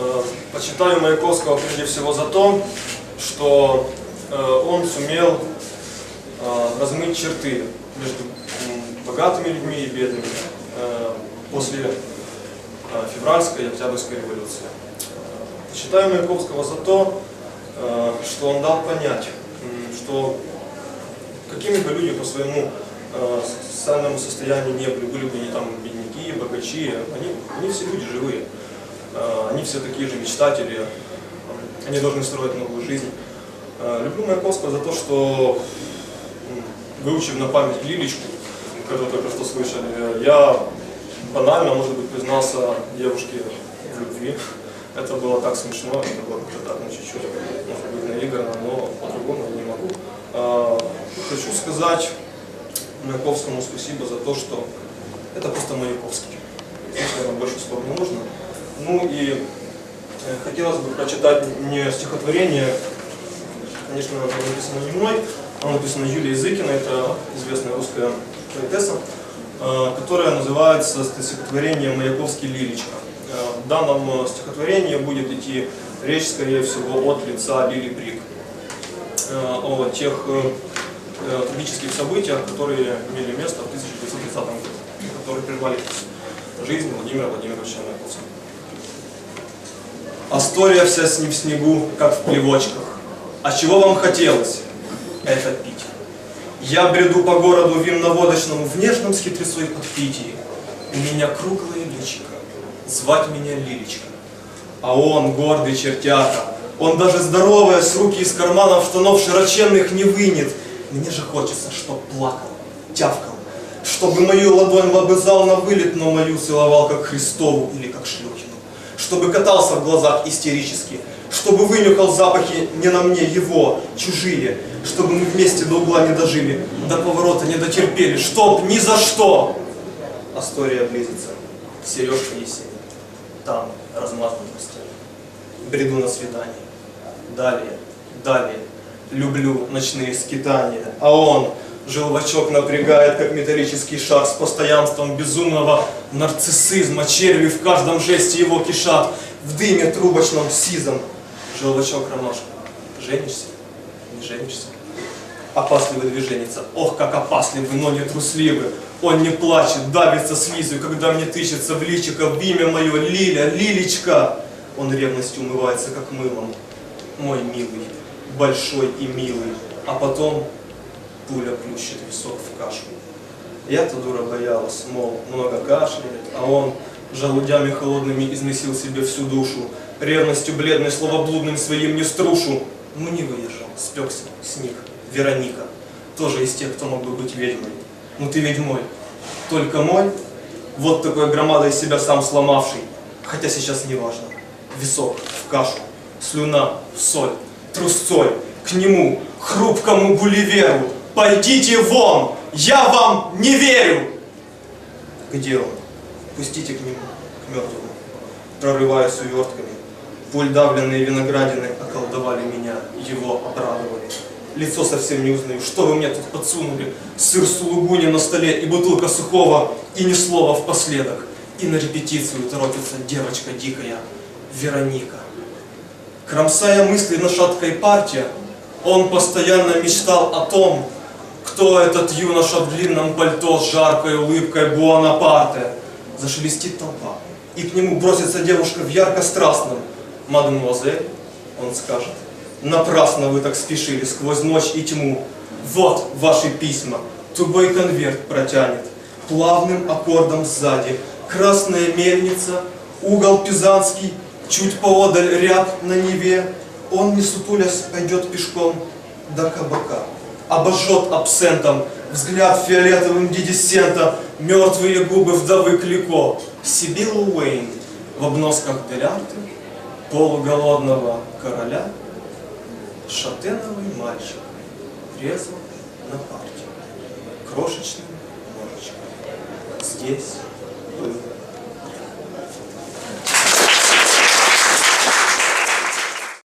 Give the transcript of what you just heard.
Э, Почитаю Маяковского прежде всего за то, что э, он сумел э, размыть черты между богатыми людьми и бедными после февральской и октябрьской революции. Почитаю Маяковского за то, что он дал понять, что какими бы люди по своему социальному состоянию не были, были бы они там бедняки, богачи, они, они все люди живые. Э, Они все такие же мечтатели, они должны строить новую жизнь. Э, Люблю Маяковского за то, что, выучив на память Лилечку, которую только что слышали, я банально, может быть, признался девушке в любви. Это было так смешно, это было как-то так, ну, чуть-чуть, может быть, наигранно, но по-другому я не могу. Э, Хочу сказать Маяковскому спасибо за то, что это просто Маяковский. Здесь, наверное, больше слов не нужно. Ну и э, хотелось бы прочитать не стихотворение, конечно, оно написано не мной, оно написано Юлией Зыкиной, это известная русская поэтесса, э, которое называется стихотворение «Маяковский лиличка». Э, В данном стихотворении будет идти речь, скорее всего, от лица Лили Брик о тех трагических событиях, которые имели место в 1930 году, которые прервали жизнь Владимира Владимировича Маяковского. Астория вся с ним в снегу, как в плевочках. А чего вам хотелось? Это пить. Я бреду по городу винно-водочному в нежном с хитрецой подпитии. У меня круглое личико, звать меня Лилечка. А он, гордый чертяка, он даже здоровая, с руки из карманов штанов широченных не вынет. Мне же хочется, чтоб плакал, тявкал, чтобы мою ладонь лобызал на вылет, но мою целовал как Христову или как шлюхину. Чтобы катался в глазах истерически, чтобы вынюхал запахи не на мне его, чужие, чтобы мы вместе до угла не дожили, до поворота не дотерпели, чтоб ни за что. Астория близится, сережка Есения, там размазан постель. Бреду на свидание. Далее, далее, люблю ночные скитания, а он, желвачок напрягает, как металлический шар с постоянством безумного нарциссизма, черви в каждом жесте его кишат, в дыме трубочном сизом. Желвачок ромашка, женишься, не женишься? Опасливый движенница, ох, как опасливый, но не трусливый. Он не плачет, давится слизью, когда мне тычется в личико в имя мое Лиля, Лилечка. Он ревностью умывается, как мылом. Мой милый, большой и милый. А потом пуля плющит висок в кашу. Я-то дура боялась, мол, много кашляет, а он желудями холодными износил себе всю душу, ревностью бледной словоблудным своим не струшу. Ну не выдержал, спекся, сник, Вероника, тоже из тех, кто мог бы быть ведьмой. Ну ты ведь мой, только мой, вот такой громадой себя сам сломавший, хотя сейчас не важно. Висок в кашу, слюна в соль, трусцой, к нему, хрупкому Гулливеру, пойдите вон, я вам не верю! Где он? Пустите к нему, к мертвому. Прорываясь увертками, пуль давленные виноградины околдовали меня, его обрадовали. Лицо совсем не узнаю. Что вы мне тут подсунули? Сыр сулугуни на столе и бутылка сухого, и ни слова впоследок. И на репетицию торопится девочка дикая, Вероника. Кромсая мысли на шаткой парте, он постоянно мечтал о том, кто этот юноша в длинном пальто с жаркой улыбкой Буанапарте. Зашелестит толпа, и к нему бросится девушка в ярко-страстном. «Мадемуазель», он скажет, «напрасно вы так спешили сквозь ночь и тьму. Вот ваши письма». Тугой конверт протянет, плавным аккордом сзади. Красная мельница, угол Пизанский, чуть поодаль ряд на Неве. Он, не сутулясь, пойдет пешком до кабака. Обожжет абсентом, взгляд фиолетовым дидисента, мертвые губы вдовы Клико. Сибилла Уэйн в обносках делярты, полуголодного короля, шатеновый мальчик, резво на парте, крошечным ножичком. Здесь был